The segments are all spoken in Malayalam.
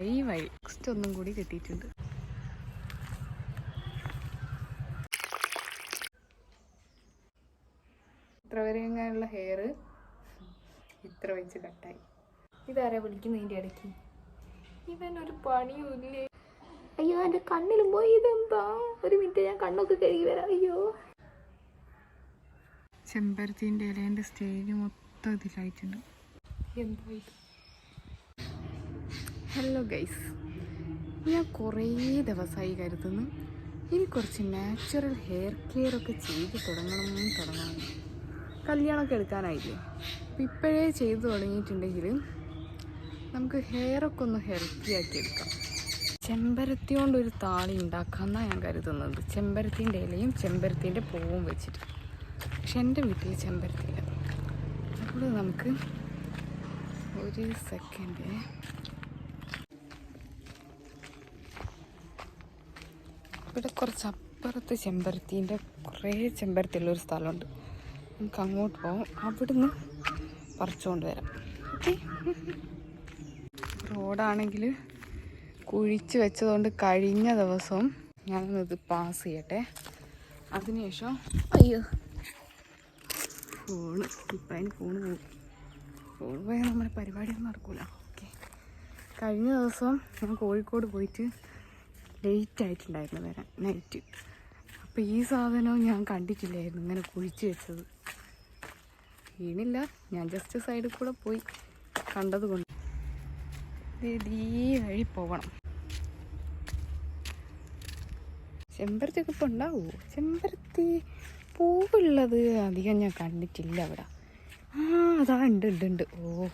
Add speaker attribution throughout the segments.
Speaker 1: ഈ വഴി നെക്സ്റ്റ് ഒന്നും കൂടി കിട്ടിയിട്ടുണ്ട്. ഇത്ര വരെ എങ്ങനെയുള്ള ഹെയർ ഇത്ര വെച്ച് കട്ടായി ഇതാരാ വിളിക്കുന്ന ഇതിന്റെ ഇടയ്ക്ക്? ഇവൻ ഒരു പണിയുമില്ലേ അയ്യോ എന്റെ കണ്ണിലും പോയി ഇതെന്താ? ഒരു മിനിറ്റ് ഞാൻ കണ്ണൊക്കെ കഴുകി വരാം. അയ്യോ. ചെമ്പരത്തിന്റെ ഇലേന്റെ സ്റ്റേജ് മൊത്തം ഇതിലായിട്ടുണ്ട്. എന്താ ഇത്? ഹലോ ഗൈസ് ഞാൻ കുറേ ദിവസമായി കരുതുന്നു. ഇനി കുറച്ച് നാച്ചുറൽ ഹെയർ കെയർ ഒക്കെ ചെയ്ത് തുടങ്ങണം തുടങ്ങണം കല്യാണമൊക്കെ എടുക്കാനായില്ലേ? അപ്പം ഇപ്പോഴേ ചെയ്ത് തുടങ്ങിയിട്ടുണ്ടെങ്കിൽ നമുക്ക് ഹെയറൊക്കെ ഒന്ന് ഹെൽത്തി ആക്കി എടുക്കാം. ചെമ്പരത്തി കൊണ്ടൊരു താളി ഉണ്ടാക്കാമെന്നാണ് ഞാൻ കരുതുന്നത്. ചെമ്പരത്തിന്റെ ഇലയും ചെമ്പരത്തിന്റെ പൂവും വെച്ചിട്ട്. പക്ഷെ എന്റെ വീട്ടിൽ ചെമ്പരത്തിയില്ല. അപ്പോൾ നമുക്ക് ഒരു സെക്കൻഡ് ഇവിടെ കുറച്ച് അപ്പുറത്ത് ചെമ്പരത്തീന്റെ കുറേ ചെമ്പരത്തിയുള്ളൊരു സ്ഥലമുണ്ട്. നമുക്ക് അങ്ങോട്ട് പോകാം അവിടുന്ന് പറിച്ചുകൊണ്ട് വരാം റോഡാണെങ്കിൽ കുഴിച്ച് വെച്ചതുകൊണ്ട് കഴിഞ്ഞ ദിവസം ഞാനൊന്നിത് പാസ് ചെയ്യട്ടെ. അതിനുശേഷം അയ്യോ ഫോണ്. ഇപ്പം അതിന് ഫോണ് പോകും ഫോൺ പോയാൽ നമ്മുടെ പരിപാടിയൊന്നും നടക്കൂല. ഓക്കെ? കഴിഞ്ഞ ദിവസം ഞാൻ കോഴിക്കോട് പോയിട്ട് ലേറ്റ് ആയിട്ടുണ്ടായിരുന്നു വരാൻ നൈറ്റ് അപ്പോൾ ഈ സാധനവും ഞാൻ കണ്ടിട്ടില്ലായിരുന്നു ഇങ്ങനെ കുഴിച്ച് വെച്ചത്. വീണില്ല ഞാൻ ജസ്റ്റ് സൈഡിൽ കൂടെ പോയി കണ്ടത് കൊണ്ട് ഈ വഴി പോകണം ചെമ്പരത്തിയൊക്കെ ഇപ്പോൾ ഉണ്ടാവുമോ ചെമ്പരത്തി പൂവുള്ളത് അധികം ഞാൻ കണ്ടിട്ടില്ല അവിടെ ആ അതാ ഉണ്ട് ഉണ്ട് ഉണ്ട്. ഓ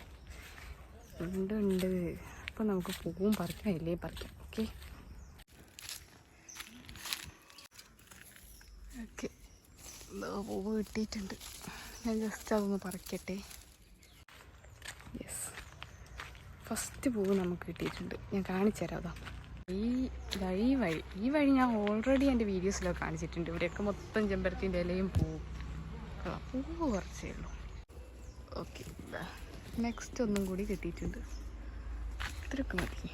Speaker 1: ഉണ്ട് ഉണ്ട്. അപ്പോൾ നമുക്ക് പൂവും പറിക്കാം ഇല്ലേ പറിക്കാം. ഓക്കെ. പൂവ് കിട്ടിയിട്ടുണ്ട്. ഞാൻ ജസ്റ്റ് അതൊന്ന് പറിക്കട്ടെ. യെസ് ഫസ്റ്റ് പൂവ് നമുക്ക് കിട്ടിയിട്ടുണ്ട്. ഞാൻ കാണിച്ചു തരാം അതാ. ഈ ഈ വഴി ഈ വഴി ഞാൻ ഓൾറെഡി എന്റെ വീഡിയോസിലൊക്കെ കാണിച്ചിട്ടുണ്ട്. ഇവിടെയൊക്കെ മൊത്തം ചെമ്പരത്തിന്റെ ഇലയും പൂവും. പൂവ് കുറച്ചേ ഉള്ളൂ. ഓക്കെ നെക്സ്റ്റ് ഒന്നും കൂടി കിട്ടിയിട്ടുണ്ട്. ഇത്രയൊക്കെ മതി.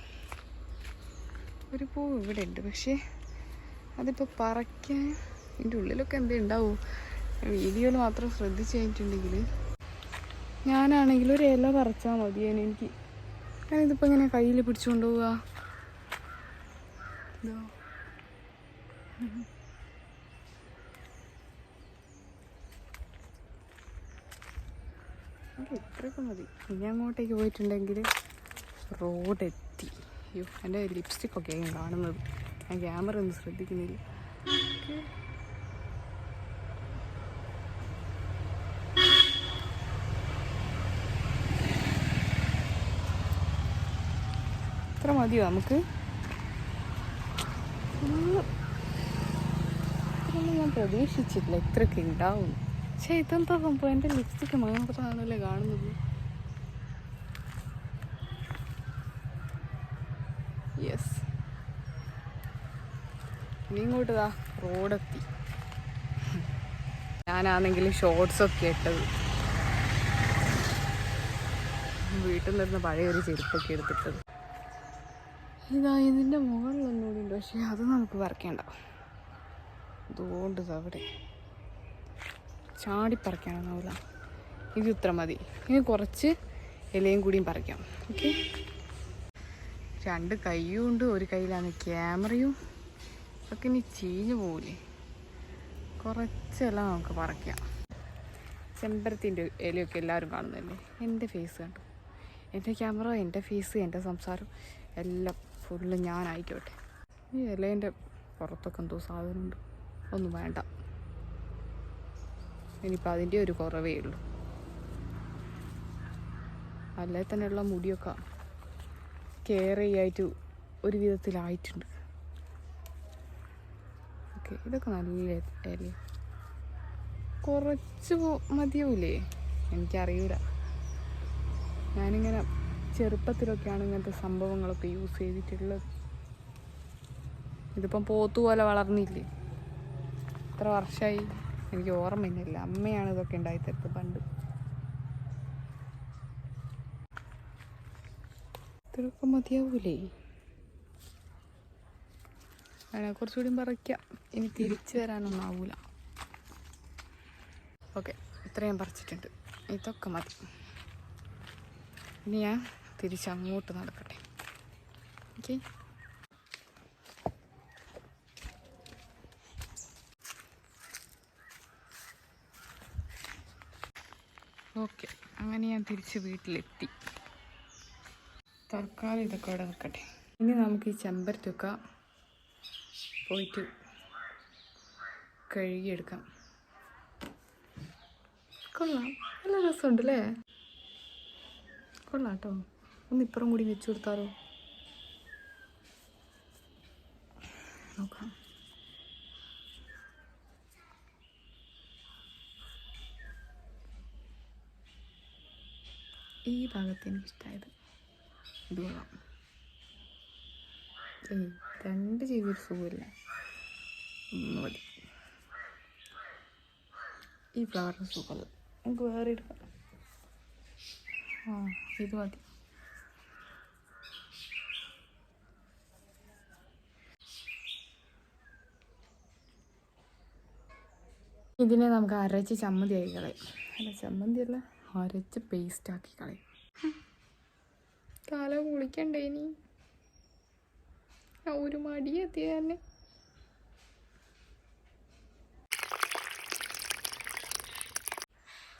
Speaker 1: ഒരു പൂവ് ഇവിടെ ഉണ്ട്. പക്ഷേ അതിപ്പോൾ പറിക്കാൻ ഇതിന്റെ ഉള്ളിലൊക്കെ എന്തേ ഉണ്ടാവും? വീഡിയോയിൽ മാത്രം ശ്രദ്ധിച്ച് കഴിഞ്ഞിട്ടുണ്ടെങ്കിൽ ഞാനാണെങ്കിൽ ഒരു ഇല പറിച്ചാൽ മതിയാണ് എനിക്ക്. ഞാനിതിപ്പോൾ ഇങ്ങനെ കയ്യിൽ പിടിച്ചുകൊണ്ട് പോവുക ഇതോ. ഇത്രയൊക്കെ മതി. ഇനി അങ്ങോട്ടേക്ക് പോയിട്ടുണ്ടെങ്കിൽ റോഡ് എത്തി അയ്യോ എന്റെ ലിപ്സ്റ്റിക്കൊക്കെ ഞാൻ കാണുന്നത്. ഞാൻ ക്യാമറ ഒന്നും ശ്രദ്ധിക്കുന്നില്ല. ഓക്കെ. ഇത്ര മതിയോ നമുക്ക്? ഞാൻ പ്രതീക്ഷിച്ചിട്ടില്ല. ഇത്രയൊക്കെ ഉണ്ടാവും. പക്ഷേ ഇതെന്താ സംഭവം? എന്റെ ലിപ്സ്റ്റിക്ക് മാത്രമാണല്ലേ കാണുന്നത്. യെസ് ഇനി ഇങ്ങോട്ട് ഇതാ റോഡെത്തി. ഞാനാണെങ്കിൽ ഷോർട്സൊക്കെ ഇട്ടത്. വീട്ടിൽ നിന്ന് പഴയൊരു ചെരുപ്പൊക്കെ എടുത്തിട്ടത്. ഇതാ ഇതിന്റെ മുകളിലൊന്നുകൂടി ഉണ്ട്. പക്ഷേ അത് നമുക്ക് വരയ്ക്കേണ്ട. അതുകൊണ്ട് അവിടെ ചാടി പറിക്കാനാവില്ല ഇത് ഇത്ര മതി. ഇനി കുറച്ച് ഇലയും കൂടിയും പറിക്കാം. ഓക്കെ? രണ്ട് കൈയും ഉണ്ട്. ഒരു കയ്യിലാണ് ക്യാമറയും. ഒക്കെ ഇനി ചീഞ്ഞു പോവില്ലേ? കുറച്ചെല്ലാം നമുക്ക് പറിക്കാം. ചെമ്പരത്തിന്റെ ഇലയൊക്കെ എല്ലാവരും കാണുന്നതല്ലേ? എന്റെ ഫേസ് കണ്ടു. എന്റെ ക്യാമറ എന്റെ ഫേസ് എന്റെ സംസാരം എല്ലാം. ഫുള്ള് ഞാനായിക്കോട്ടെ. ഈ ഇലേന്റെ പുറത്തൊക്കെ എന്തോ സാധനമുണ്ട്. ഒന്നും വേണ്ട. ഇനിയിപ്പോൾ അതിന്റെ ഒരു കുറവേ ഉള്ളൂ. അല്ലേ തന്നെയുള്ള മുടിയൊക്കെ കെയർ ചെയ്യായിട്ട് ഒരു വിധത്തിലായിട്ടുണ്ട്. ഓക്കെ ഇതൊക്കെ നല്ല ഏരിയ. കുറച്ച് മതിയാവില്ലേ മതിയാവൂലേ? എനിക്കറിയൂല. ഞാനിങ്ങനെ ചെറുപ്പത്തിലൊക്കെയാണ് ഇങ്ങനത്തെ സംഭവങ്ങളൊക്കെ യൂസ് ചെയ്തിട്ടുള്ളത്. ഇതിപ്പം പോത്തു പോലെ വളർന്നില്ലേ? എത്ര വർഷമായി എനിക്ക് ഓർമ്മയില്ല. അമ്മയാണ് ഇതൊക്കെ ഉണ്ടായിത്തരുന്നത് പണ്ട്. ഇത്രയൊക്കെ മതിയാവൂലേ? വേണേ കുറച്ചുകൂടി പറിക്കാം. ഇനി തിരിച്ചു വരാനൊന്നും ആവൂല. ഓക്കെ ഇത്രയും പറിച്ചിട്ടുണ്ട്. ഇതൊക്കെ മതി. ഇനി ഞാൻ തിരിച്ച് അങ്ങോട്ട് നടക്കട്ടെ. ഓക്കെ. ഓക്കെ. അങ്ങനെ ഞാൻ തിരിച്ച് വീട്ടിലെത്തി. തൽക്കാലം ഇതൊക്കെ ഇവിടെ നിൽക്കട്ടെ. ഇനി നമുക്ക് ഈ ചെമ്പരത്തൊക്കെ പോയിട്ട് കഴുകിയെടുക്കാം. കൊള്ളാം. നല്ല രസമുണ്ടല്ലേ? കൊള്ളാം കേട്ടോ. ഒന്ന് ഇപ്പുറം കൂടി വെച്ച് കൊടുത്താലോ? നോക്കാം. ഈ ഭാഗത്ത് എനിക്കിഷ്ടമായത് ഇത് രണ്ട് ചെയ്തൊരു സുഖമില്ല. ഒന്ന് മതി. ഈ ഫ്ലവറിന് സുഖമല്ല. നമുക്ക് വേറെ എടുക്കാം. ആ ഇത് മതി. ഇതിനെ നമുക്ക് അരച്ച് ചമ്മന്തി ആക്കി കളയും. അല്ല ചമ്മന്തി അല്ല അരച്ച് പേസ്റ്റ് ആക്കി കളയും. തല കുളിക്കണ്ടേ ഇനി? ഒരു മടി എത്തിയ തന്നെ.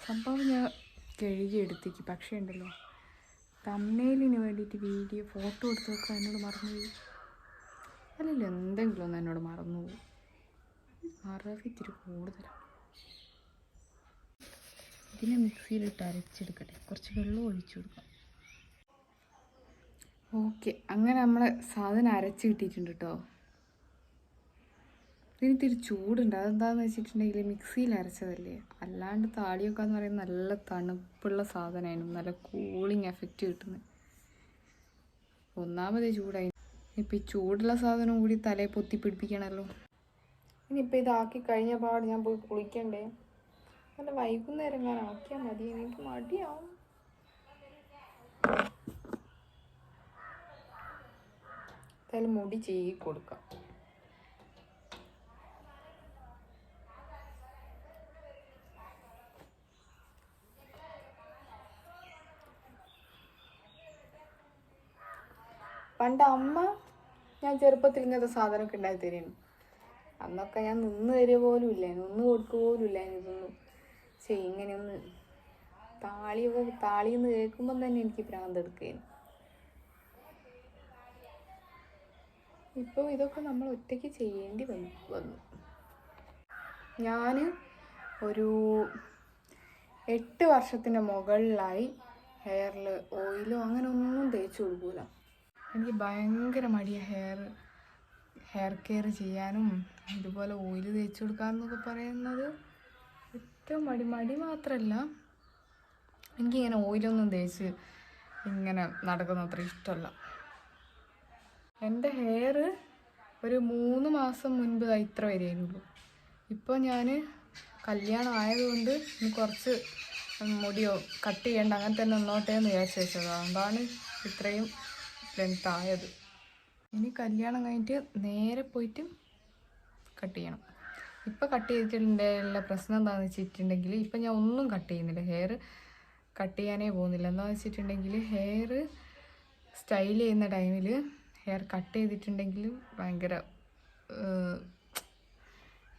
Speaker 1: സംഭവം ഞാൻ കഴുകി എടുത്തേക്ക്. പക്ഷേ ഉണ്ടല്ലോ തമ്മേലിന് വേണ്ടിയിട്ട് വീഡിയോ ഫോട്ടോ എടുത്ത് വെക്കാൻ എന്നോട് മറന്നുപോയി. അല്ലെങ്കിൽ എന്തെങ്കിലും ഒന്ന് എന്നോട് മറന്നുപോയി. മറവിത്തിരി കൂടുതലാണ് ഇതിനെ മിക്സിയിലിട്ട് അരച്ചെടുക്കട്ടെ. കുറച്ച് വെള്ളം ഒഴിച്ചു കൊടുക്കാം. ഓക്കെ. അങ്ങനെ നമ്മൾ സാധനം അരച്ച് കിട്ടിയിട്ടുണ്ട് കേട്ടോ ഇതിന് ഇത്തിരി ചൂടുണ്ട്. അതെന്താന്ന് വെച്ചിട്ടുണ്ടെങ്കിൽ മിക്സിയിൽ അരച്ചതല്ലേ? അല്ലാണ്ട് താളിയൊക്കെ എന്ന് പറയുന്നത് നല്ല തണുപ്പുള്ള സാധനമായിരുന്നു. നല്ല കൂളിംഗ് എഫക്റ്റ് കിട്ടുന്നത്. ഒന്നാമതേ ചൂടായി. ഇപ്പം ഈ ചൂടുള്ള സാധനം കൂടി തലയെ പൊത്തി പിടിപ്പിക്കണമല്ലോ ഇനിയിപ്പോൾ ഇതാക്കി കഴിഞ്ഞ പാട് ഞാൻ പോയി കുളിക്കണ്ടേ? അല്ല വൈകുന്നേരം ഞാൻ ആക്കിയാൽ മതി. എനിക്ക് മടിയാവും. എന്തായാലും മുടി ചെയ്യി കൊടുക്കാം. പണ്ട് അമ്മ ഞാൻ ചെറുപ്പത്തിൽ ഇങ്ങനത്തെ സാധനമൊക്കെ ഉണ്ടാക്കി തരുന്നു അന്നൊക്കെ ഞാൻ നിന്ന് തരിക പോലും ഇല്ലായിരുന്നു. നിന്ന് കൊടുക്കുക പോലും ഇല്ലായിരുന്നു. ഇതൊന്നും പക്ഷേ ഇങ്ങനെയൊന്ന് താളി എന്ന് കേൾക്കുമ്പം തന്നെ എനിക്ക് ഭ്രാന്ത് എടുക്കുകയാണ്. ഇപ്പോൾ ഇതൊക്കെ നമ്മൾ ഒറ്റയ്ക്ക് ചെയ്യേണ്ടി വന്നു. ഞാൻ ഒരു എട്ട് വർഷത്തിന്റെ മുകളിലായി ഹെയറിൽ ഓയിലോ അങ്ങനെ ഒന്നും തേച്ച് കൊടുക്കൂല. എനിക്ക് ഭയങ്കര മടിയ ഹെയർ ഹെയർ കെയർ ചെയ്യാനും ഇതുപോലെ ഓയിൽ തേച്ച് കൊടുക്കാമെന്നൊക്കെ പറയുന്നത്. ഏറ്റവും മടി മടി മാത്രമല്ല എനിക്കിങ്ങനെ ഓയിലൊന്നും തേച്ച് ഇങ്ങനെ നടക്കുന്ന അത്ര ഇഷ്ടമല്ല എന്റെ ഹെയർ ഒരു മൂന്ന് മാസം മുൻപ് ഇത്ര വരെയുള്ളൂ ഇപ്പോൾ ഞാൻ കല്യാണം ആയതുകൊണ്ട് കുറച്ച് മുടിയോ കട്ട് ചെയ്യേണ്ട അങ്ങനെ തന്നെ ഒന്നോട്ടെ എന്ന് വിചാരിച്ചു വെച്ചത്. അതുകൊണ്ടാണ് ഇത്രയും ലെങ്ത് ആയത്. ഇനി കല്യാണം കഴിഞ്ഞിട്ട് നേരെ പോയിട്ട് കട്ട് ചെയ്യണം. ഇപ്പം കട്ട് ചെയ്തിട്ടുണ്ടെങ്കിലുള്ള പ്രശ്നം എന്താണെന്ന് വെച്ചിട്ടുണ്ടെങ്കിൽ ഇപ്പം ഞാൻ ഒന്നും കട്ട് ചെയ്യുന്നില്ല. ഹെയർ കട്ട് ചെയ്യാനേ പോകുന്നില്ല. എന്താണെന്ന് വെച്ചിട്ടുണ്ടെങ്കിൽ ഹെയർ സ്റ്റൈൽ ചെയ്യുന്ന ടൈമിൽ ഹെയർ കട്ട് ചെയ്തിട്ടുണ്ടെങ്കിലും ഭയങ്കര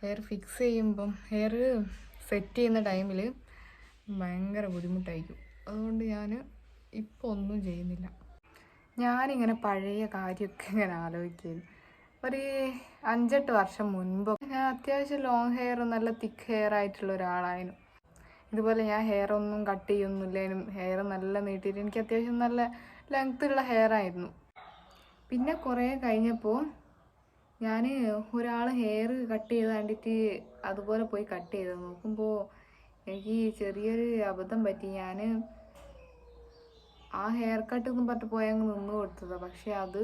Speaker 1: ഹെയർ ഫിക്സ് ചെയ്യുമ്പം ഹെയർ സെറ്റ് ചെയ്യുന്ന ടൈമിൽ ഭയങ്കര ബുദ്ധിമുട്ടായിരിക്കും. അതുകൊണ്ട് ഞാൻ ഇപ്പോൾ ഒന്നും ചെയ്യുന്നില്ല. ഞാനിങ്ങനെ പഴയ കാര്യമൊക്കെ ഇങ്ങനെ ആലോചിക്കുന്നു ഒരു അഞ്ചെട്ട് വർഷം മുൻപ്. ഞാൻ അത്യാവശ്യം ലോങ് ഹെയർ നല്ല തിക്ക് ഹെയർ ആയിട്ടുള്ള ഒരാളായിരുന്നു. ഇതുപോലെ ഞാൻ ഹെയർ ഒന്നും കട്ട് ചെയ്യൊന്നുമില്ലേനും ഹെയർ നല്ല നീട്ടിയിട്ട് എനിക്ക് അത്യാവശ്യം നല്ല ലെങ്ത് ഉള്ള ഹെയർ ആയിരുന്നു. പിന്നെ കുറേ കഴിഞ്ഞപ്പോൾ ഞാൻ ഒരാൾ ഹെയർ കട്ട് ചെയ്ത് കണ്ടിട്ട് അതുപോലെ പോയി കട്ട് ചെയ്ത്. നോക്കുമ്പോൾ എനിക്ക് ചെറിയൊരു അബദ്ധം പറ്റി. ഞാൻ ആ ഹെയർ കട്ട് ഒന്നും പറഞ്ഞിട്ട് പോയി അങ്ങ് നിന്ന് കൊടുത്തതാണ് പക്ഷെ അത്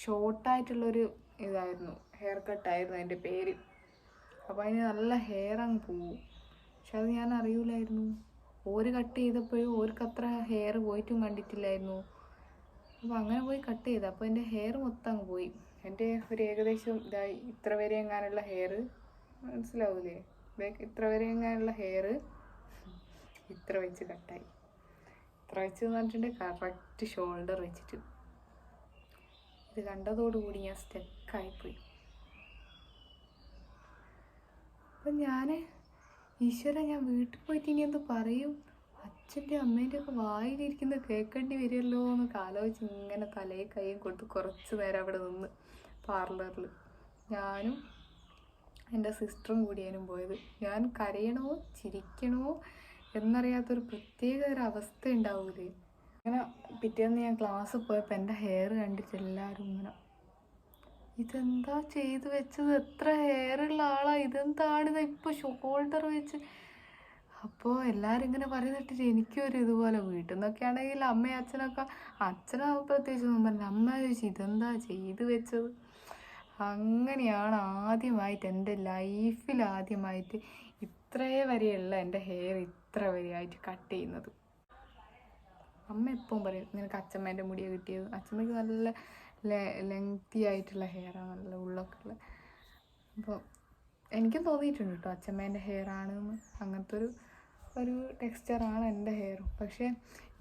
Speaker 1: ഷോർട്ടായിട്ടുള്ളൊരു ഇതായിരുന്നു ഹെയർ കട്ടായിരുന്നു അതിന്റെ പേര്. അപ്പോൾ അതിന് നല്ല ഹെയർ അങ്ങ് പോവും. പക്ഷെ അത് ഞാൻ അറിയില്ലായിരുന്നു ഓര് കട്ട് ചെയ്തപ്പോഴും ഓർക്ക് അത്ര ഹെയർ പോയിട്ടും കണ്ടിട്ടില്ലായിരുന്നു. അപ്പോൾ അങ്ങനെ പോയി കട്ട് ചെയ്ത്. അപ്പോൾ എന്റെ ഹെയർ മൊത്തം അങ്ങ് പോയി. എന്റെ ഒരു ഏകദേശം ഇതായി ഇത്ര വരെ എങ്ങാനുള്ള ഹെയർ മനസ്സിലാവൂലേ? ഇത്ര വരെ എങ്ങാനുള്ള ഹെയർ ഇത്ര വെച്ച് കട്ടായി ഇത്ര വെച്ച് എന്ന് പറഞ്ഞിട്ടുണ്ടെങ്കിൽ കറക്റ്റ് ഷോൾഡർ വെച്ചിട്ട്. ഇത് കണ്ടതോടുകൂടി ഞാൻ സ്റ്റെക്കായിപ്പോയി അപ്പം ഞാൻ ഈശ്വര ഞാൻ വീട്ടിൽ പോയിട്ട് ഇനി എന്ത് പറയും? അച്ഛന്റെ അമ്മേന്റെ ഒക്കെ വായിലിരിക്കുന്നത് കേൾക്കേണ്ടി വരുമല്ലോ എന്ന് ആലോചിച്ച് ഇങ്ങനെ തലയെ കൈയും കൊടുത്ത് കുറച്ച് നേരം അവിടെ നിന്ന് പാർലറിൽ ഞാനും എന്റെ സിസ്റ്ററും കൂടിയാനും പോയത്. ഞാൻ കരയണോ ചിരിക്കണോ എന്നറിയാത്തൊരു പ്രത്യേക ഒരു അവസ്ഥ ഉണ്ടാവൂലേ? അങ്ങനെ പിറ്റേന്ന് ഞാൻ ക്ലാസ് പോയപ്പോൾ എന്റെ ഹെയർ കണ്ടിട്ട് എല്ലാവരും ഇങ്ങനെ ഇതെന്താ ചെയ്തു വെച്ചത്? എത്ര ഹെയർ ഉള്ള ആളാ? ഇതെന്താണ് ഇത്? ഇപ്പോൾ ഷോൾഡർ വെച്ച്. അപ്പോൾ എല്ലാവരും ഇങ്ങനെ പറയുന്നിട്ട് എനിക്കൊരു ഇതുപോലെ വീട്ടിൽ നിന്നൊക്കെ ആണെങ്കിൽ അമ്മയും അച്ഛനൊക്കെ അച്ഛനാ പ്രത്യേകിച്ച് ഒന്നും പറഞ്ഞില്ല അമ്മ ചോദിച്ചു ഇതെന്താ ചെയ്ത് വെച്ചത്? അങ്ങനെയാണ് ആദ്യമായിട്ട് എന്റെ ലൈഫിൽ ആദ്യമായിട്ട് ഇത്രേ വരെയുള്ള എന്റെ ഹെയർ ഇത്ര വരെയായിട്ട് കട്ട് ചെയ്യുന്നത്. അമ്മ എപ്പോഴും പറയും നിനക്ക് അച്ഛമ്മേന്റെ മുടിയെ കിട്ടിയത്. അച്ഛമ്മയ്ക്ക് നല്ല ലെങ്തി ആയിട്ടുള്ള ഹെയറാണ് നല്ല ഉള്ളൊക്കെ ഉള്ള. അപ്പോൾ എനിക്കും തോന്നിയിട്ടുണ്ട് കേട്ടോ അച്ഛമ്മേന്റെ ഹെയറാണ് അങ്ങനത്തെ ഒരു ഒരു ടെക്സ്ചറാണ് എന്റെ ഹെയറും പക്ഷേ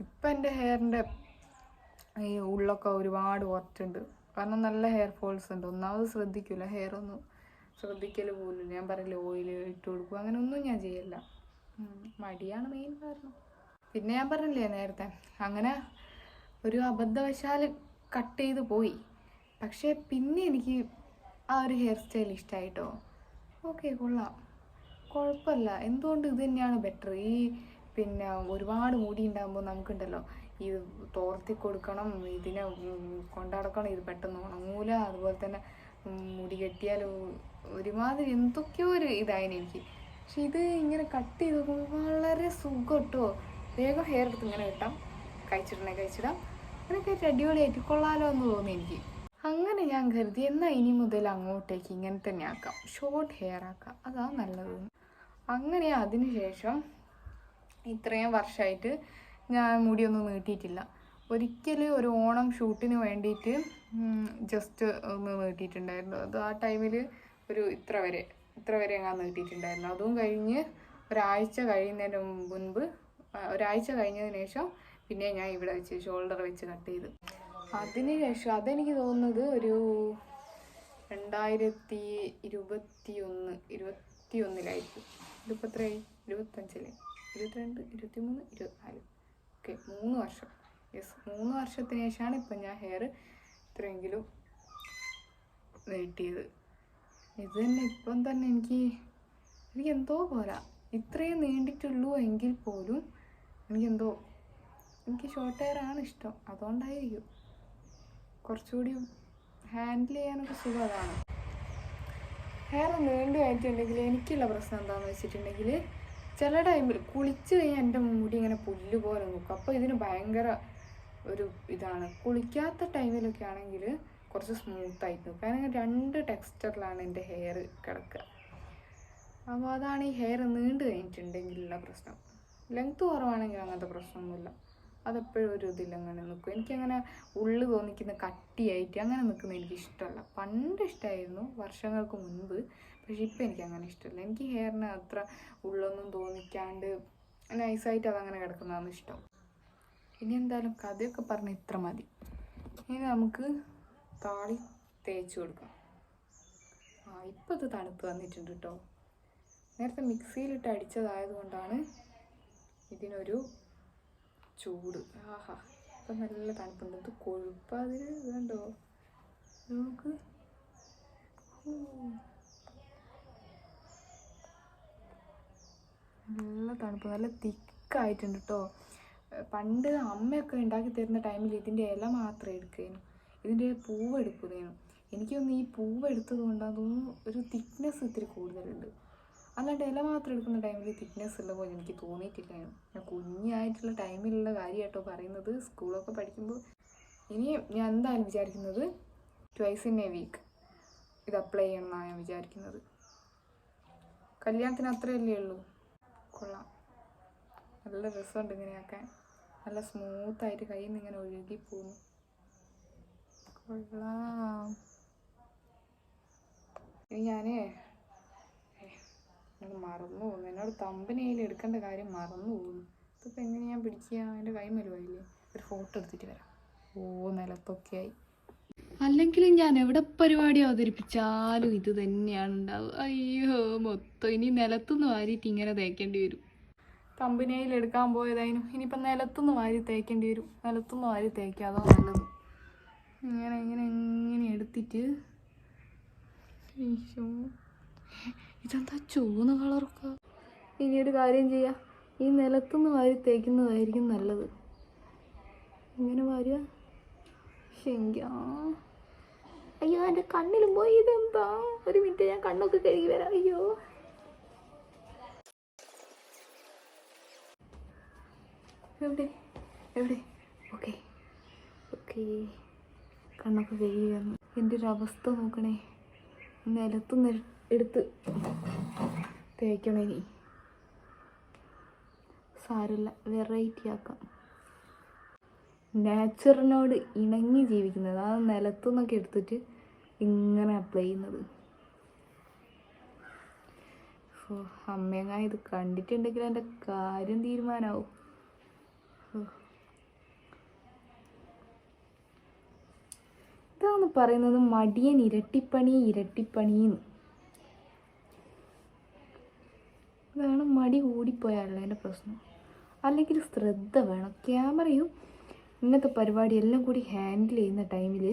Speaker 1: ഇപ്പം എന്റെ ഹെയറിന്റെ ഈ ഉള്ളൊക്കെ ഒരുപാട് ഉറച്ചുണ്ട് കാരണം നല്ല ഹെയർ ഫോൾസ് ഉണ്ട്. ഒന്നാമത് ശ്രദ്ധിക്കില്ല ഹെയർ ഒന്നും ശ്രദ്ധിക്കൽ പോലും ഞാൻ പറയില്ല ഓയിൽ ഇട്ട് കൊടുക്കും. അങ്ങനെ ഒന്നും ഞാൻ ചെയ്യില്ല. മടിയാണ് മെയിൻ കാരണം. പിന്നെ ഞാൻ പറഞ്ഞില്ലേ നേരത്തെ അങ്ങനെ ഒരു അബദ്ധവശാൽ കട്ട് ചെയ്ത് പോയി. പക്ഷേ പിന്നെ എനിക്ക് ആ ഒരു ഹെയർ സ്റ്റൈൽ ഇഷ്ടമായിട്ടോ ഓക്കെ കൊള്ളാം. കുഴപ്പമില്ല എന്തുകൊണ്ട് ഇത് തന്നെയാണ് ബെറ്റർ ഈ പിന്നെ ഒരുപാട് മുടി ഉണ്ടാകുമ്പോൾ നമുക്കുണ്ടല്ലോ ഇത് തോർത്തി കൊടുക്കണം ഇതിനെ കൊണ്ടടക്കണം ഇത് പെട്ടെന്ന് ഉണങ്ങൂല അതുപോലെ തന്നെ മുടി കെട്ടിയാൽ ഒരുമാതിരി എന്തൊക്കെയോ ഒരു ഇതായിരുന്നു എനിക്ക്. പക്ഷെ ഇത് ഇങ്ങനെ കട്ട് ചെയ്ത് വളരെ സുഖം കേട്ടോ വേഗം ഹെയർ എടുത്ത് ഇങ്ങനെ കിട്ടാം കഴിച്ചിടണേ കഴിച്ചിടാം. അങ്ങനെയൊക്കെ ഒരു അടിപൊളിയായിട്ട് കൊള്ളാലോ എന്ന് തോന്നി എനിക്ക്. അങ്ങനെ ഞാൻ കരുതി എന്നാൽ ഇനി മുതൽ അങ്ങോട്ടേക്ക് ഇങ്ങനെ തന്നെ ആക്കാം. ഷോർട്ട് ഹെയർ ആക്കാം. അതാ നല്ലത്. അങ്ങനെ അതിനുശേഷം ഇത്രയും വർഷമായിട്ട് ഞാൻ മുടിയൊന്നും നീട്ടിയിട്ടില്ല. ഒരിക്കൽ ഒരു ഓണം ഷൂട്ടിന് വേണ്ടിയിട്ട് ജസ്റ്റ് ഒന്ന് നീട്ടിയിട്ടുണ്ടായിരുന്നു. അത് ആ ടൈമിൽ ഒരു ഇത്ര വരെ ഇത്ര വരെ ഞാൻ നീട്ടിയിട്ടുണ്ടായിരുന്നു. അതും കഴിഞ്ഞ് ഒരാഴ്ച കഴിയുന്നതിന് മുൻപ് ഒരാഴ്ച കഴിഞ്ഞതിന് ശേഷം പിന്നെ ഞാൻ ഇവിടെ വെച്ച് ഷോൾഡർ വെച്ച് കട്ട് ചെയ്തു. അതിന് ശേഷം അതെനിക്ക് തോന്നുന്നത് ഒരു രണ്ടായിരത്തി ഇരുപത്തി ഒന്ന് ഇരുപത്തി ഒന്നിലായിരിക്കും ഇതിപ്പോൾ ഇരുപത്തഞ്ചല്ലേ? ഇരുപത്തഞ്ചിലെ ഇരുപത്തിരണ്ട് ഇരുപത്തിമൂന്ന് ഇരുപത്തിനാല്. ഓക്കെ മൂന്ന് വർഷം. യെസ് മൂന്ന് വർഷത്തിന് ശേഷമാണ് ഇപ്പം ഞാൻ ഹെയർ ഇത്രയെങ്കിലും നീട്ടിയത്. ഇത് തന്നെ ഇപ്പം തന്നെ എനിക്ക് എനിക്ക് എന്തോ പോരാ. ഇത്രയും നീണ്ടിട്ടുള്ളൂ എങ്കിൽ പോലും എനിക്കെന്തോ എനിക്ക് ഷോർട്ട് ഹെയർ ആണ് ഇഷ്ടം. അതുകൊണ്ടായിരിക്കും. കുറച്ചുകൂടി ഹാൻഡിൽ ചെയ്യാനൊക്കെ സുഖം അതാണ്. ഹെയർ നീണ്ടു ആയിട്ടുണ്ടെങ്കിൽ എനിക്കുള്ള പ്രശ്നം എന്താണെന്ന് വെച്ചിട്ടുണ്ടെങ്കിൽ ചില ടൈമിൽ കുളിച്ച് കഴിഞ്ഞാൽ എന്റെ മുടി ഇങ്ങനെ പുല്ല് പോലെ നോക്കും. അപ്പോൾ ഇതിന് ഭയങ്കര ഒരു ഇതാണ്. കുളിക്കാത്ത ടൈമിലൊക്കെ ആണെങ്കിൽ കുറച്ച് സ്മൂത്ത് ആയിട്ട് നോക്കും. കാരണം രണ്ട് ടെക്സ്ചറിലാണ് എന്റെ ഹെയർ കിടക്കുക. അപ്പോൾ അതാണ് ഈ ഹെയർ നീണ്ടു കഴിഞ്ഞിട്ടുണ്ടെങ്കിലുള്ള പ്രശ്നം. ലെങ്ത് കുറവാണെങ്കിൽ അങ്ങനത്തെ പ്രശ്നമൊന്നുമില്ല. അതെപ്പോഴും ഒരു ഇതിൽ അങ്ങനെ നിൽക്കും എനിക്കങ്ങനെ ഉള്ളു തോന്നിക്കുന്ന കട്ടിയായിട്ട് അങ്ങനെ നിൽക്കുന്നത് എനിക്ക് ഇഷ്ടമല്ല പണ്ട് ഇഷ്ടമായിരുന്നു വർഷങ്ങൾക്ക് മുൻപ്. പക്ഷേ ഇപ്പം എനിക്ക് അങ്ങനെ ഇഷ്ടമല്ല. എനിക്ക് ഹെയറിന് അത്ര ഉള്ളൊന്നും തോന്നിക്കാണ്ട് നൈസായിട്ട് അതങ്ങനെ കിടക്കുന്നതാണ് ഇഷ്ടം. ഇനി എന്തായാലും കഥയൊക്കെ പറഞ്ഞ് ഇത്ര മതി. ഇനി നമുക്ക് താളി തേച്ച് കൊടുക്കാം. ആ ഇപ്പം ഇത് തണുപ്പ് വന്നിട്ടുണ്ട് കേട്ടോ. നേരത്തെ മിക്സിയിലിട്ട് അടിച്ചതായത് കൊണ്ടാണ് ഇതിനൊരു ചൂട്. ആഹാ. ഇപ്പം നല്ല തണുപ്പുണ്ട്. ഇത് കൊഴുപ്പതിൽ ഇതുണ്ടോ? നമുക്ക് നല്ല തണുപ്പ്. നല്ല തിക്കായിട്ടുണ്ട് കേട്ടോ പണ്ട് അമ്മയൊക്കെ ഉണ്ടാക്കി തരുന്ന ടൈമിൽ ഇതിന്റെ ഇല മാത്രമേ എടുക്കുകയും ഇതിന്റെ പൂവ് എടുക്കുകയും എനിക്കൊന്ന് ഈ പൂവ് എടുത്തത് കൊണ്ടാണെന്ന് തോന്നുന്നു ഒരു തിക്നെസ് ഇത്തിരി കൂടുതലുണ്ട്. അല്ലാണ്ട് ഇല മാത്രം എടുക്കുന്ന ടൈമിൽ തിക്നെസ് ഉള്ള പോലെ എനിക്ക് തോന്നിയിട്ടില്ല. ഞാൻ കുഞ്ഞായിട്ടുള്ള ടൈമിലുള്ള കാര്യമായിട്ടോ പറയുന്നത്. സ്കൂളൊക്കെ പഠിക്കുമ്പോൾ ഇനി ഞാൻ എന്തായാലും വിചാരിക്കുന്നത് ട്വൈസ് ഇൻ എ വീക്ക് ഇത് അപ്ലൈ ചെയ്യണമെന്നാണ് ഞാൻ വിചാരിക്കുന്നത്. കല്യാണത്തിന് അത്രയല്ലേ ഉള്ളൂ? കൊള്ളാം. നല്ല രസമുണ്ട് ഇങ്ങനെയാക്കാൻ നല്ല സ്മൂത്തായിട്ട് കയ്യിൽ നിന്ന് ഇങ്ങനെ ഒഴുകി പോകുന്നു കൊള്ളാം. ഇനി ഞാനേ അത് മറന്നു പോകുന്നു. എന്നോട് തമ്പനയിൽ എടുക്കേണ്ട കാര്യം മറന്നു പോകുന്നു. ഇതിപ്പോൾ എങ്ങനെ ഞാൻ പിടിക്കുക? എന്റെ കൈമലുമായില്ലേ ഒരു ഫോട്ടോ എടുത്തിട്ട് വരാം. ഓ നിലത്തൊക്കെ ആയി അല്ലെങ്കിലും ഞാൻ എവിടെ പരിപാടി അവതരിപ്പിച്ചാലും ഇത് തന്നെയാണ് ഉണ്ടാവുക. അയ്യോ മൊത്തം ഇനി നിലത്തുനിന്ന് വാരിയിട്ട് ഇങ്ങനെ തേക്കേണ്ടി വരും. കമ്പനിയിൽ എടുക്കാൻ പോയതായിരുന്നു ഇനിയിപ്പം നിലത്തുനിന്ന് വാരി തേക്കേണ്ടി വരും. നിലത്തുനിന്ന് വാരി തേക്കാതോ നല്ലത്. ഇങ്ങനെ ഇങ്ങനെ ഇങ്ങനെ എടുത്തിട്ട്. ഈശോ. ഇതെന്താ ചുവന്ന കളറൊക്കെ? ഇനി ഒരു കാര്യം ചെയ്യാം. ഈ നിലത്തുനിന്ന് വാരി തേക്കുന്നതായിരിക്കും നല്ലത്. ഇങ്ങനെ വാരിയ? അയ്യോ എന്റെ കണ്ണിലും പോയി ഇതെന്താ? ഒരു മിനിറ്റ് ഞാൻ കണ്ണൊക്കെ കഴുകി വരാം. അയ്യോ. എവിടെ? എവിടെ? ഓക്കെ. ഓക്കെ. കണ്ണൊക്കെ കഴുകി വന്നു. എന്റെ ഒരു അവസ്ഥ നോക്കണേ. നിലത്തുനിന്ന് എടുത്ത് തേക്കണേ സാരമില്ല വെറൈറ്റി ആക്കാം. നാച്ചറിനോട് ഇണങ്ങി ജീവിക്കുന്നത് ആ നിലത്തുനിന്നൊക്കെ എടുത്തിട്ട് ഇങ്ങനെ അപ്ലൈ ചെയ്യുന്നത്. ഓ അമ്മയങ്ങ ഇത് കണ്ടിട്ടുണ്ടെങ്കിൽ എന്റെ കാര്യം തീരുമാനമാവും. ഇതാണ് പറയുന്നത് മടിയൻ ഇരട്ടിപ്പണി ഇരട്ടിപ്പണിന്ന്. ഇതാണ് മടി ഓടിപ്പോയാലുള്ള എന്റെ പ്രശ്നം. അല്ലെങ്കിൽ ശ്രദ്ധ വേണം. ക്യാമറയും ഇങ്ങനത്തെ പരിപാടി എല്ലാം കൂടി ഹാൻഡിൽ ചെയ്യുന്ന ടൈമിൽ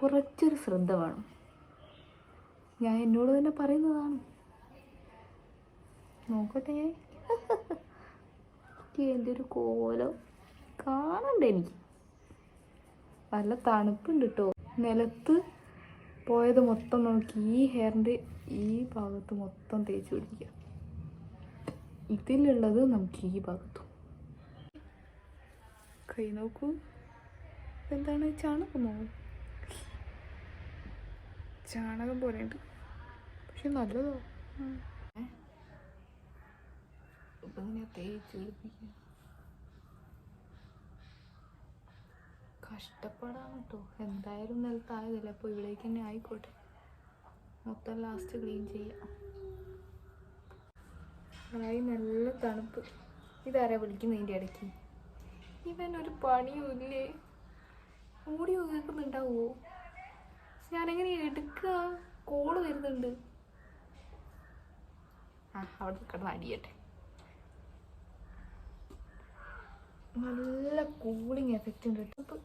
Speaker 1: കുറച്ചൊരു ശ്രദ്ധ വേണം. ഞാൻ എന്നോട് തന്നെ പറയുന്നതാണ്. നോക്കട്ടെ എന്റെ ഒരു കോലം കാണണ്ടേ എനിക്ക്. നല്ല തണുപ്പുണ്ട് കേട്ടോ നിലത്ത് പോയത് മൊത്തം നോക്കി ഈ ഹെയറിന്റെ ഈ ഭാഗത്ത് മൊത്തം തേച്ച് പിടിപ്പിക്കാം ഇതിലുള്ളത് നമുക്ക് ഈ ഭാഗത്തും. കൈ നോക്കൂ. എന്താണ് ചാണകമോ ചാണകം പോലെ ഉണ്ട് പക്ഷെ നല്ലതോ? കഷ്ടപ്പാടാണ് കേട്ടോ. എന്തായാലും നിലത്തായതല്ല. അപ്പോൾ ഇവിടേക്ക് തന്നെ ആയിക്കോട്ടെ. മൊത്തം ലാസ്റ്റ് ക്ലീൻ ചെയ്യാം. ആയി നല്ല തണുപ്പ്. ഇതാരാ വിളിക്കുന്നതിന്റെ ഇടയ്ക്ക്? ഇവൻ ഒരു പണിയും ഇല്ലേ? ഓടിയോ കേൾക്കുന്നുണ്ടാവോ? ഞാനെങ്ങനെ എടുക്കുക കോൾ വരുന്നുണ്ട്. ആ അവിടെ അടിയട്ടെ. നല്ല കൂളിങ് എഫക്റ്റ് ഉണ്ട് ഇപ്പം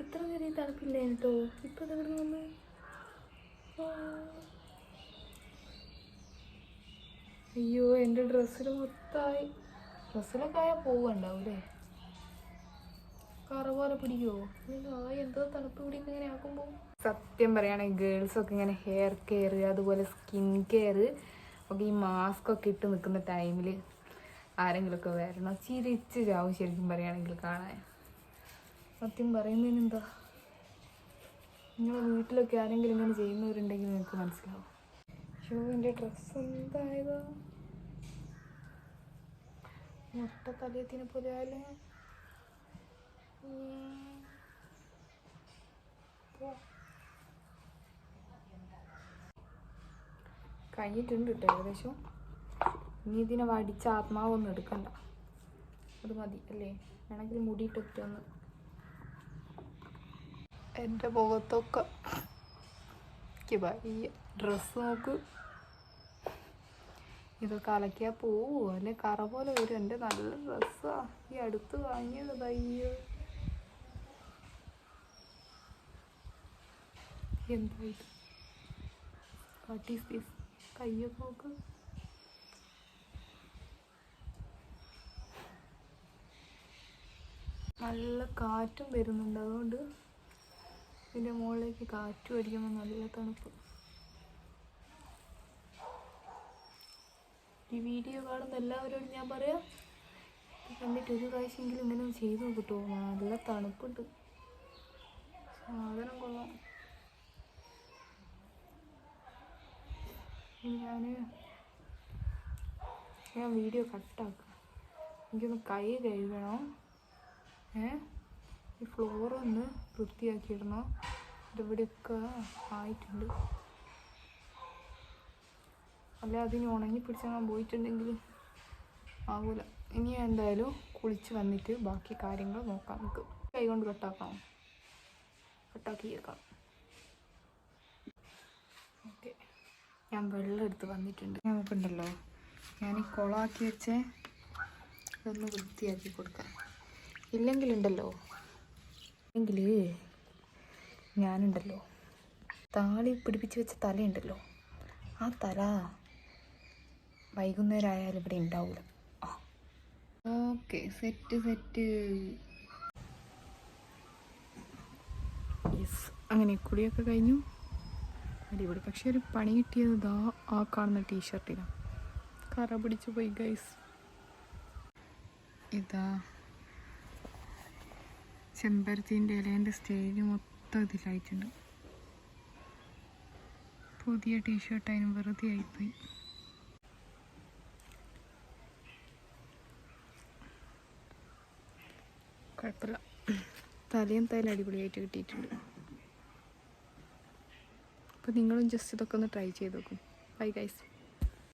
Speaker 1: ഇത്ര നേരം തണുപ്പില്ലേ കേട്ടോ ഇപ്പം എവിടെ വന്ന്? അയ്യോ എന്റെ ഡ്രസ്സിൽ മൊത്തമായി ഡ്രസ്സിലൊക്കെ ആയാൽ പോവുണ്ടാവൂലേ കറ പോലെ പിടിക്കുമോ ആയി എന്തോ തണുപ്പ് കൂടി ഇങ്ങനെ ആക്കുമ്പോൾ സത്യം പറയുകയാണെങ്കിൽ ഗേൾസൊക്കെ ഇങ്ങനെ ഹെയർ കെയർ അതുപോലെ സ്കിൻ കെയർ ഒക്കെ ഈ മാസ്ക് ഒക്കെ ഇട്ട് നിൽക്കുന്ന ടൈമിൽ ആരെങ്കിലുമൊക്കെ വരണം. ചിരിച്ച് ചാവും ശരിക്കും പറയുകയാണെങ്കിൽ കാണാൻ. സത്യം പറയുന്നതിന് എന്താ? നിങ്ങളെ വീട്ടിലൊക്കെ ആരെങ്കിലും ഇങ്ങനെ ചെയ്യുന്നവരുണ്ടെങ്കിൽ നിങ്ങൾക്ക് മനസ്സിലാവും. ഷോ എന്റെ ഡ്രസ്സ് എന്തായതാ? മുട്ട തലയത്തിന് പോലെ ആയാലേ കഴിഞ്ഞിട്ടുണ്ട് കേട്ടോ ഏകദേശം. ഇനി ഇതിനെ വടിച്ച ആത്മാവൊന്നും എടുക്കണ്ട. അത് മതി അല്ലേ? വേണമെങ്കിൽ മുടിയിട്ടൊക്കെ ഒന്ന്. എന്റെ മുഖത്തൊക്കെ. വയ്യ ഡ്രസ്സ് നോക്ക്. ഇതൊക്കെ അലക്കിയാൽ പോവോ. അല്ലെ കറ പോലെ വരും. എന്റെ നല്ല ഡ്രസ്സാ. ഈ അടുത്ത് വാങ്ങിയത് അയ്യോ എന്താ ഇത്? നല്ല കാറ്റും വരുന്നുണ്ട്. അതുകൊണ്ട് ഇതിന്റെ മുകളിലേക്ക് കാറ്റും അടിക്കുമ്പോൾ നല്ല തണുപ്പ്. ഈ വീഡിയോ കാണുന്ന എല്ലാവരോടും ഞാൻ പറയാം കണ്ടിട്ട് ഒരു പ്രാവശ്യമെങ്കിലും ഇങ്ങനെ ചെയ്തു നോക്കിട്ടോ. നല്ല തണുപ്പുണ്ട്. സാധനം കൊള്ളാം. ഞാൻ ഞാൻ വീഡിയോ കട്ടാക്കാം. എനിക്കൊന്ന് കൈ കഴുകണം. ഏ?
Speaker 2: ഈ ഫ്ലോറൊന്ന് വൃത്തിയാക്കിയിടണം. ഇതിവിടെയൊക്കെ ആയിട്ടുണ്ട്. അല്ല അതിന് ഉണങ്ങി പിടിച്ചങ്ങാൻ പോയിട്ടുണ്ടെങ്കിൽ ആകൂല ഇനി എന്തായാലും കുളിച്ച് വന്നിട്ട് ബാക്കി കാര്യങ്ങൾ നോക്കാം. നമുക്ക് കൈ കൊണ്ട് കട്ടാക്കാം കട്ടാക്കിയേക്കാം ഓക്കെ. ഞാൻ വെള്ളം എടുത്ത് വന്നിട്ടുണ്ട്. നമുക്കുണ്ടല്ലോ ഞാൻ ഈ കുളമാക്കി വെച്ചേ ഒന്ന് വൃത്തിയാക്കി കൊടുക്കാം. ഇല്ലെങ്കിലുണ്ടല്ലോ. എങ്കിൽ ഞാനുണ്ടല്ലോ. താളി പിടിപ്പിച്ച് വെച്ച തലയുണ്ടല്ലോ. ആ തല വൈകുന്നേരം ആയാലും ഇവിടെ ഉണ്ടാവില്ല ഓക്കെ സെറ്റ് സെറ്റ്. യെസ് അങ്ങനെ കുടിയൊക്കെ കഴിഞ്ഞു. അടിപൊളി പക്ഷെ ഒരു പണി കിട്ടിയത് ഇതാ ആ കാണുന്ന ടീഷർട്ടിനാണ് കറ പിടിച്ചു പോയി ഗൈസ് ഇതാ ചെമ്പരത്തിന്റെ ഇലേന്റെ സ്റ്റേജ് മൊത്തം ഇതിലായിട്ടുണ്ട്. പുതിയ ടീഷർട്ട് അതിന് വെറുതെ ആയിപ്പോയി. കുഴപ്പമില്ല. തലയും തല അടിപൊളിയായിട്ട് കിട്ടിയിട്ടുണ്ട്. അപ്പോൾ നിങ്ങളും ജസ്റ്റ് ഇതൊക്കെ ഒന്ന് ട്രൈ ചെയ്ത് നോക്കും. Bye guys